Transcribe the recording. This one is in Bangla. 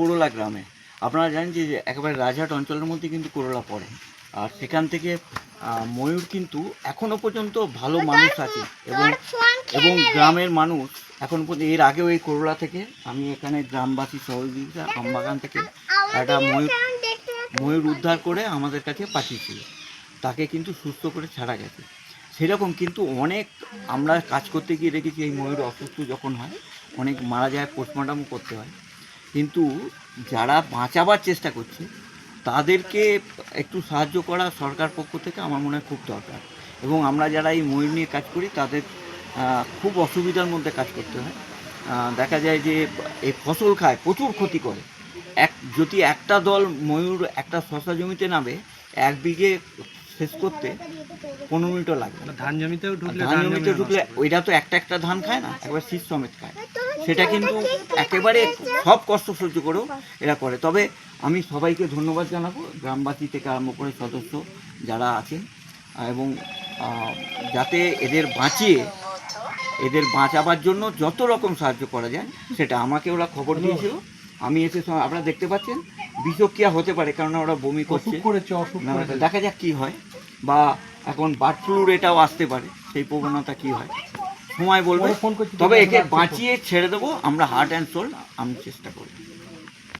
করোলা গ্রামে। আপনারা জানেন যে একেবারে রাজহাট অঞ্চলের মধ্যে কিন্তু করোলা পড়ে। আর সেখান থেকে ময়ূর কিন্তু এখনও পর্যন্ত ভালো মানুষ আছে এবং এবং গ্রামের মানুষ এখন পর্যন্ত এর আগেও এই করোলা থেকে আমি এখানে গ্রামবাসী সহযোগিতা আমবাগান থেকে একটা ময়ূর ময়ূর উদ্ধার করে আমাদের কাছে পাঠিয়েছিল। তাকে কিন্তু সুস্থ করে ছাড়া গেছে। সেরকম কিন্তু অনেক আমরা কাজ করতে গিয়ে দেখেছি এই ময়ূর অসুস্থ যখন হয় অনেক মারা যায় পোস্টমর্টম করতে হয়। কিন্তু যারা বাঁচাবার চেষ্টা করছে তাদেরকে একটু সাহায্য করা সরকার পক্ষ থেকে আমার মনে হয় খুব দরকার। এবং আমরা যারা এই ময়ূর নিয়ে কাজ করি তাদের খুব অসুবিধার মধ্যে কাজ করতে হয়। দেখা যায় যে এই ফসল খায় প্রচুর ক্ষতি করে। এক যদি একটা দল ময়ূর একটা শশা জমিতে নামে এক বিঘে শেষ করতে পনেরো মিনিটও লাগে ধান জমিতেও ঢুকলে ধান জমিতে ঢুকলে ওইটা তো একটা একটা ধান খায় না একবার শীত সমেত খায়। সেটা কিন্তু একেবারে সব কষ্ট সহ্য করেও এরা করে। তবে আমি সবাইকে ধন্যবাদ জানাব গ্রামবাসী থেকে আরম্ভ করে সদস্য যারা আছেন এবং যাতে এদের বাঁচিয়ে এদের বাঁচাবার জন্য যত রকম সাহায্য করা যায় সেটা আমাকে ওরা খবর দিয়েছিল। আমি এসে আপনারা দেখতে পাচ্ছেন বিষক্রিয়া হতে পারে কারণ ওরা বমি করছে। দেখা যাক কি হয় বা এখন বার্ড ফ্লুর এটাও আসতে পারে সেই প্রবণতা কি হয়। সময় বলবে। তবে একে বাঁচিয়ে ছেড়ে দেবো আমরা হার্ট অ্যান্ড সোল আমি চেষ্টা করব।